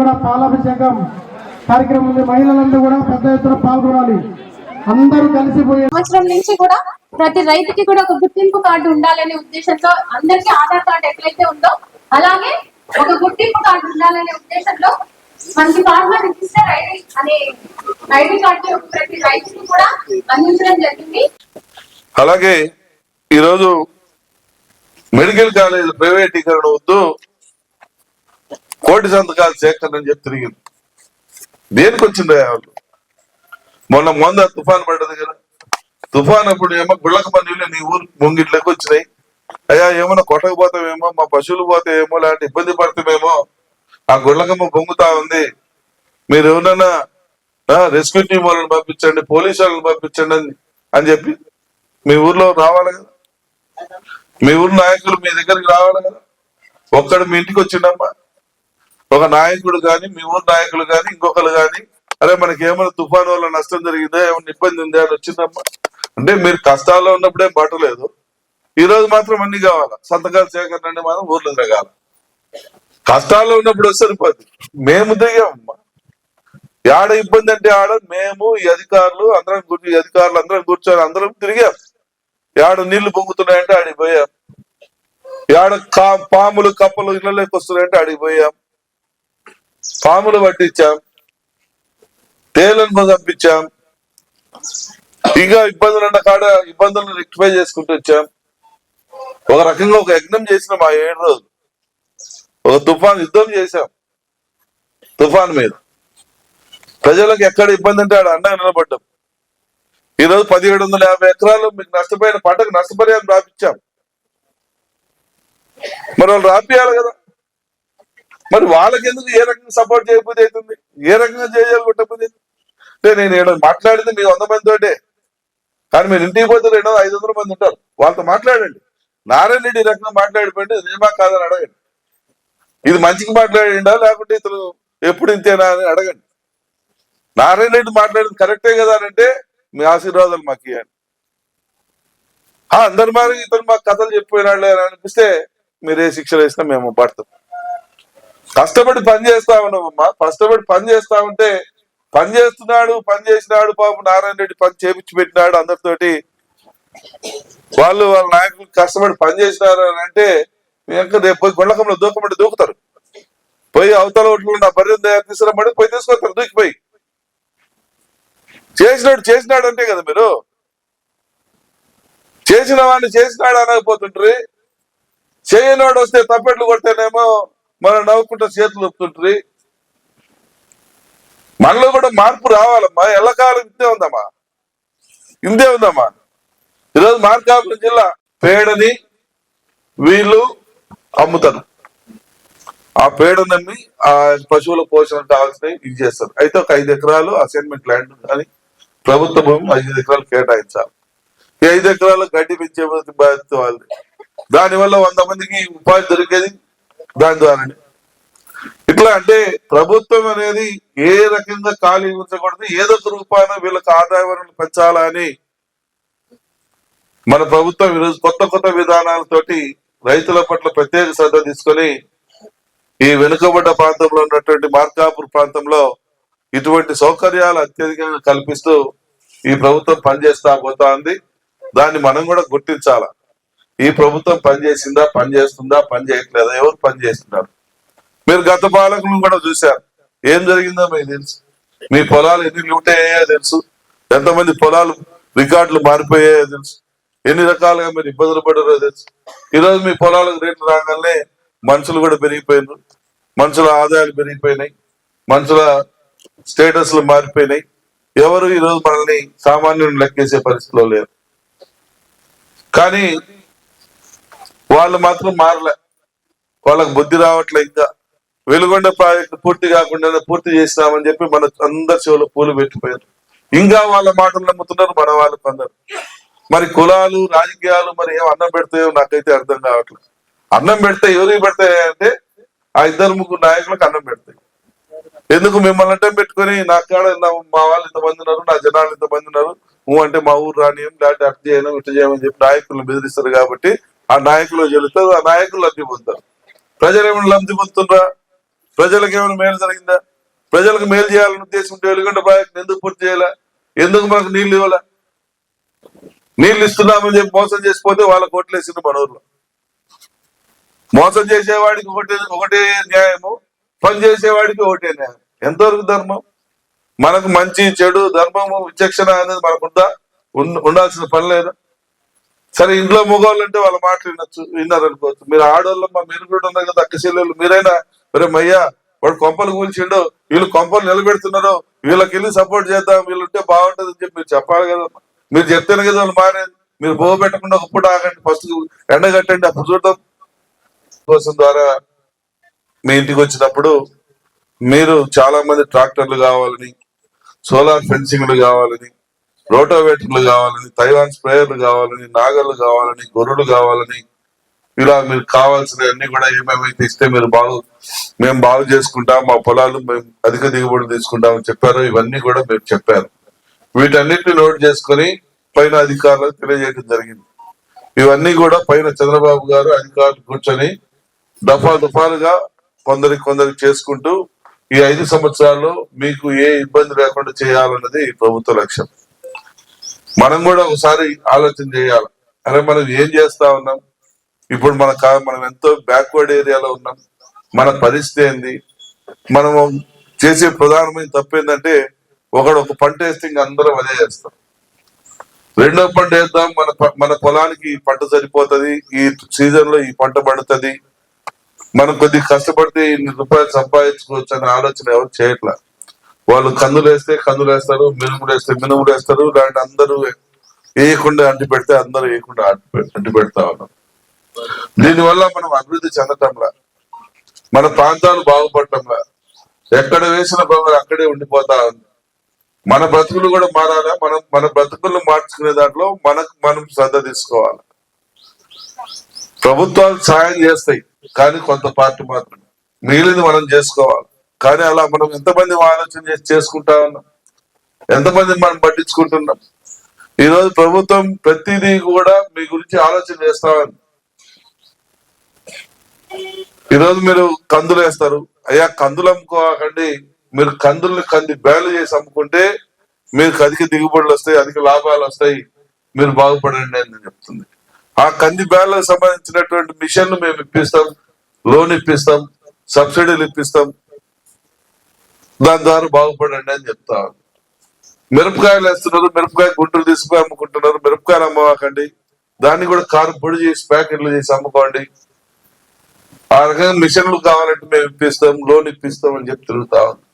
కూడా పాలాభిషేకం కార్యక్రమం ఉంది. మహిళలందరూ కూడా పెద్ద ఎత్తున పాల్గొనాలి. అందరూ కలిసిపోయే సంవత్సరం నుంచి కూడా ప్రతి రైతుకి కూడా ఒక గుర్తింపు కార్డు ఉండాలనే ఉద్దేశంతో అందరికీ ఆధార్ కార్డు ఎట్లయితే ఉందో అలాగే ఒక గుర్తింపు కార్డు ఉండాలనే ఉద్దేశంలో మనకి ఫార్మర్ రిజిస్టర్ ఐడి అనే ఐడి కార్డు ప్రతి రైతుకి కూడా అందించడం జరిగింది. అలాగే ఈరోజు మెడికల్ కాలేజ్ ప్రైవేటీకరణ వద్దు. కోటి సంతకాలు సేకరణ అని చెప్పి తిరిగింది. దేనికి వచ్చింది వాళ్ళు మొన్న మొంద తుఫాన్ పడ్డది కదా. తుఫాన్ అప్పుడు ఏమో గుళ్ళక పనులు నీ ఊరు ముంగిట్లోకి వచ్చినాయి. అయ్యా ఏమన్నా కొట్టకపోతామేమో మా పశువులు పోతాయేమో లాంటి ఇబ్బంది పడతామేమో ఆ గుళ్ళకమ్మ పొంగుతా ఉంది. మీరు ఎవరన్నా రెస్క్యూ టీం వాళ్ళని పంపించండి పోలీసు వాళ్ళని పంపించండి అని అని చెప్పి మీ ఊర్లో రావాలి కదా. మీ ఊరు నాయకులు మీ దగ్గరికి రావాలి కదా. ఒక్కడు మీ ఇంటికి వచ్చిండమ్మా. ఒక నాయకుడు గాని మీ ఊరు నాయకులు గాని ఇంకొకరు గాని అరే మనకి ఏమైనా తుఫాను వల్ల నష్టం జరిగిందా ఏమైనా ఇబ్బంది ఉందా అని వచ్చిందమ్మా. అంటే మీరు కష్టాల్లో ఉన్నప్పుడే పట్టలేదు ఈ రోజు మాత్రం అన్ని కావాలా? సంతకాలు సేకరణ అంటే మాత్రం ఊర్లో తిరగాల కష్టాల్లో ఉన్నప్పుడు సరిపోద్ది. మేము దిగామమ్మా. ఆడ ఇబ్బంది అంటే ఆడ మేము ఈ అధికారులు అందరం అధికారులు అందరం కూర్చొని అందరం తిరిగాం. ఆడ నీళ్ళు పొంగుతున్నాయంటే ఆడికి పోయాం. కా పాములు కప్పలు ఇళ్ళలోకి వస్తున్నాయంటే ఆడికి పోయాం. పాములు పట్టించాం. తేలను పంపించాం. ఇంకా ఇబ్బందులు ఉన్న కాడ ఇబ్బందులను రెక్టిఫై చేసుకుంటూ వచ్చాం. ఒక రకంగా ఒక యజ్ఞం చేసిన మా ఏడు రోజులు. ఒక తుఫాన్ యుద్ధం చేశాం. తుఫాన్ మీద. ప్రజలకు ఎక్కడ ఇబ్బంది అంటే ఆడ అండగా నిలబడ్డాం. ఈ రోజు పదిహేడు వందల యాభై ఎకరాలు మీకు నష్టపోయిన పంటకు నష్టపరిహారం రాపించాం మరి వాళ్ళు రాపియాలి కదా. మరి వాళ్ళకి ఎందుకు ఏ రకంగా సపోర్ట్ చేయకపోతే అవుతుంది? ఏ రకంగా చేయాలి అంటే నేను ఏదో మాట్లాడింది మీ వంద మంది తోటే కానీ మీరు ఇంటికి పోతే రెండు ఐదు వందల మంది ఉంటారు. వాళ్ళతో మాట్లాడండి. నారాయణ రెడ్డి ఈ రకంగా మాట్లాడిపోయింది నిజమా కాదని అడగండి. ఇది మంచికి మాట్లాడిండా లేకుంటే ఇతను ఎప్పుడు ఇంతేనా అని అడగండి. నారాయణ రెడ్డి మాట్లాడింది కరెక్టే కదా అని అంటే మీ ఆశీర్వాదాలు మాకు ఇవ్వండి ఆ, అందరి మరి ఇతను మాకు కథలు చెప్పిపోయినాడు అని అనిపిస్తే మీరే శిక్షలు వేసినా మేము పడతాం. కష్టపడి పని చేస్తా ఉన్నామమ్మా. కష్టపడి పని చేస్తా ఉంటే పని చేస్తున్నాడు పని చేసినాడు పాపం నారాయణ రెడ్డి పని చేపించి పెట్టినాడు అందరితోటి. వాళ్ళు వాళ్ళ నాయకులు కష్టపడి పని చేసినారు అని అంటే ఇంకా రేపు పోయి గుండకంలో దూకమంటే దూకుతారు. పోయి అవతల ఒట్లు నా బర్రె తీసుకురమ్మంటే పోయి తీసుకొస్తారు దూకిపోయి. చేసినాడు చేసినాడు అంటే కదా మీరు? చేసిన వాడిని చేసినాడు అనకపోతుంటారు చేయనోడు వస్తే తప్పెట్లు కొడితేనేమో మనం నవ్వుకుంటా చేతులు ఒప్పుతుంటారు మనలో కూడా మార్పు రావాలమ్మా. ఎల్లకాలం ఇంతే ఉందమ్మా. ఇంతే ఉందమ్మా. ఈరోజు మార్కాపురం జిల్లా పేడని వీళ్ళు అమ్ముతారు. ఆ పేడ నమ్మి ఆ పశువుల పోషణ కావాల్సినవి ఇది చేస్తారు. అయితే ఒక ఐదు ఎకరాలు అసైన్మెంట్ ల్యాండ్ కానీ ప్రభుత్వ భూమి ఐదు ఎకరాలు కేటాయించాలి. ఈ ఐదు ఎకరాలు గడ్డి పెంచే బాధ్యత వాళ్ళది. దానివల్ల వంద మందికి ఉపాధి దొరికేది? దాని ద్వారానే. ఇట్లా అంటే ప్రభుత్వం అనేది ఏ రకంగా ఖాళీ ఉంచకూడదు ఏదో ఒక రూపాయన వీళ్ళకి ఆదాయ వనరులు పెంచాలా అని మన ప్రభుత్వం ఈరోజు కొత్త కొత్త విధానాలతోటి రైతుల పట్ల ప్రత్యేక శ్రద్ధ తీసుకొని ఈ వెనుకబడ్డ ప్రాంతంలో ఉన్నటువంటి మార్కాపూర్ ప్రాంతంలో ఇటువంటి సౌకర్యాలు అత్యధికంగా కల్పిస్తూ ఈ ప్రభుత్వం పనిచేస్తా పోతా ఉంది. దాన్ని మనం కూడా గుర్తించాల? ఈ ప్రభుత్వం పనిచేసిందా పనిచేస్తుందా పని చేయట్లేదా ఎవరు పనిచేస్తున్నారు? మీరు గత పాలకులను కూడా చూశారు. ఏం జరిగిందో మీకు తెలుసు. మీ పొలాలు ఎన్ని లూటయ్యాయో తెలుసు. ఎంతమంది పొలాలు రికార్డులు మారిపోయాయో తెలుసు. ఎన్ని రకాలుగా మీరు ఇబ్బందులు పడారో తెలుసు. ఈరోజు మీ పొలాలకు రేట్లు రాగానే మనుషులు కూడా పెరిగిపోయినారు. మనుషుల ఆదాయాలు పెరిగిపోయినాయి. మనుషుల స్టేటస్లు మారిపోయినాయి. ఎవరు ఈరోజు మనల్ని సామాన్యుని లెక్కేసే పరిస్థితిలో లేరు. కానీ వాళ్ళు మాత్రం మారలే. వాళ్ళకి బుద్ధి రావట్లే ఇంకా. వెలుగొండ ప్రాజెక్టు పూర్తి కాకుండా పూర్తి చేసినామని చెప్పి మన అందరి చెవులో పూలు పెట్టిపోయారు. ఇంకా వాళ్ళ మాటలు నమ్ముతున్నారు మన వాళ్ళు కొందరు. మరి కులాలు రాజకీయాలు మరి ఏం అన్నం పెడతాయో నాకైతే అర్థం కావట్లేదు. అన్నం పెడితే ఎవరికి పెడతాయి అంటే ఆ ఇద్దరు ముగ్గురు నాయకులకు అన్నం పెడతాయి. ఎందుకు మిమ్మల్ని అంటే పెట్టుకొని నా కాడ నా- మా వాళ్ళు ఇంతమంది ఉన్నారు నా జనాలు ఇంతమంది ఉన్నారు నువ్వు అంటే మా ఊరు రానియం లేకపోతే అటు చేయను ఇటు చేయమని చెప్పి నాయకులను బెదిరిస్తారు కాబట్టి ఆ నాయకులు చెల్లుతారు ఆ నాయకులు లబ్ధి పొందుతారు. ప్రజలు ఏమైనా లబ్ధి పొందుతుండ్రా ప్రజలకు ఏమైనా మేలు జరిగిందా? ప్రజలకు మేలు చేయాలని ఉద్దేశం ఉంటే వెలుగొండ ప్రాజెక్ట్ ఎందుకు పూర్తి చేయాలా? ఎందుకు మనకు నీళ్ళు ఇవ్వాలా? నీళ్ళు ఇస్తున్నామని చెప్పి మోసం చేసిపోతే వాళ్ళ కోట్లేసిండ్రు మన ఊర్లో. మోసం చేసేవాడికి ఒకటే ఒకటే న్యాయము పని చేసేవాడికి ఒకటే ఎంతవరకు ధర్మం? మనకు మంచి చెడు ధర్మము విచక్షణ అనేది మనకు ఉందా ఉండాల్సిన పని లేదా? సరే ఇంట్లో మగవాళ్ళు అంటే వాళ్ళ మాటలు వినొచ్చు విన్నారనుకోవచ్చు. మీరు ఆడవాళ్ళమ్మా మీరు కూడా ఉన్నారు కదా అక్క చెల్లెళ్ళు మీరైనా? మరే మయ్యా వాడు కొంపలు కూల్చిండు వీళ్ళు కొంపలు నిలబెడుతున్నారు వీళ్ళకి వెళ్ళి సపోర్ట్ చేద్దాం వీళ్ళు ఉంటే బాగుంటది అని చెప్పి మీరు చెప్పాలి కదా మీరు చెప్తేనే కదా వాళ్ళు మారేది. మీరు బోవ పెట్టకుండా ఉప్పుడు ఆగండి ఫస్ట్ ఎండగట్టండి అప్పుడు చూద్దాం. కోసం ద్వారా మీ ఇంటికి వచ్చినప్పుడు మీరు చాలా మంది ట్రాక్టర్లు కావాలని సోలార్ ఫెన్సింగ్లు కావాలని రోటోవేటర్లు కావాలని తైవాన్ స్ప్రేయర్లు కావాలని నాగర్లు కావాలని గొర్రెలు కావాలని ఇలా మీరు కావాల్సినవన్నీ కూడా ఏమేమైతే ఇస్తే మీరు బాగు మేము బాగు చేసుకుంటాం మా పొలాలు మేము అధిక దిగుబడి తీసుకుంటాం అని చెప్పారు ఇవన్నీ కూడా మీరు చెప్పారు. వీటన్నిటిని నోట్ చేసుకొని పైన అధికారులకు తెలియజేయడం జరిగింది. ఇవన్నీ కూడా పైన చంద్రబాబు గారు అధికారులు కూర్చొని దఫా దుఫాలుగా కొందరికి కొందరికి చేసుకుంటూ ఈ ఐదు సంవత్సరాల్లో మీకు ఏ ఇబ్బంది లేకుండా చేయాలన్నది ప్రభుత్వ లక్ష్యం. మనం కూడా ఒకసారి ఆలోచన చేయాలి. అరే మనం ఏం చేస్తా ఉన్నాం? ఇప్పుడు మన కా- మనం ఎంతో బ్యాక్వర్డ్ ఏరియాలో ఉన్నాం. మన పరిస్థితి ఏంది? మనం చేసే ప్రధానమైన తప్పు ఏంటంటే ఒకడు ఒక పంట వేస్తే ఇంక అందరం అదే చేస్తాం. రెండో పంట వేద్దాం మన మన పొలానికి ఈ పంట సరిపోతుంది ఈ సీజన్లో ఈ పంట పడుతుంది మనం కొద్దిగా కష్టపడితే ఇన్ని రూపాయలు సంపాదించుకోవచ్చు అనే ఆలోచన ఎవరు చేయట్లా. వాళ్ళు కందులు వేస్తే కందులు వేస్తారు మినుములు వేస్తే మినుములు వేస్తారు ఇలాంటి అందరూ వేయకుండా అంటి పెడితే అందరూ వేయకుండా అంటి అంటి పెడతా ఉన్నారు దీనివల్ల మనం అభివృద్ధి చెందటంలా. మన ప్రాంతాలు బాగుపడటంలా. ఎక్కడ వేసిన బొమ్మలు అక్కడే ఉండిపోతా ఉంది. మన బ్రతుకులు కూడా మారాలా? మనం మన బ్రతుకులను మార్చుకునే దాంట్లో మనకు మనం శ్రద్ధ తీసుకోవాలి. ప్రభుత్వాలు సాయం చేస్తాయి. కానీ కొంత పార్టీ మాత్రమే మిగిలింది మనం చేసుకోవాలి. కానీ అలా మనం ఎంతమంది ఆలోచన చేసి చేసుకుంటా ఉన్నాం ఎంతమంది మనం పట్టించుకుంటున్నాం? ఈరోజు ప్రభుత్వం ప్రతిదీ కూడా మీ గురించి ఆలోచన చేస్తామని. ఈరోజు ఈ రోజు మీరు కందులు వేస్తారు. అయ్యా కందులు అమ్ముకోకండి. మీరు కందుల్ని కంది బేలు చేసి అమ్ముకుంటే మీకు అధిక దిగుబడులు వస్తాయి అధిక లాభాలు వస్తాయి. మీరు బాగుపడండి అని చెప్తుంది. ఆ కంది బ్యాళ్ళకు సంబంధించినటువంటి మిషన్లు మేము ఇప్పిస్తాం లోన్ ఇప్పిస్తాం సబ్సిడీలు ఇప్పిస్తాం. దాని ద్వారా బాగుపడండి అని చెప్తా మిరపకాయలు వేస్తున్నారు మిరపకాయ గుంటలు తీసుకుని అమ్ముకుంటున్నారు మిరపకాయలు అమ్మవాకండి. దాన్ని కూడా కారు పొడి చేసి ప్యాకెట్లు చేసి అమ్ముకోండి. ఆ రకంగా మిషన్లు కావాలంటే మేము ఇప్పిస్తాం లోన్ ఇప్పిస్తాం అని చెప్పి తిరుగుతా ఉంది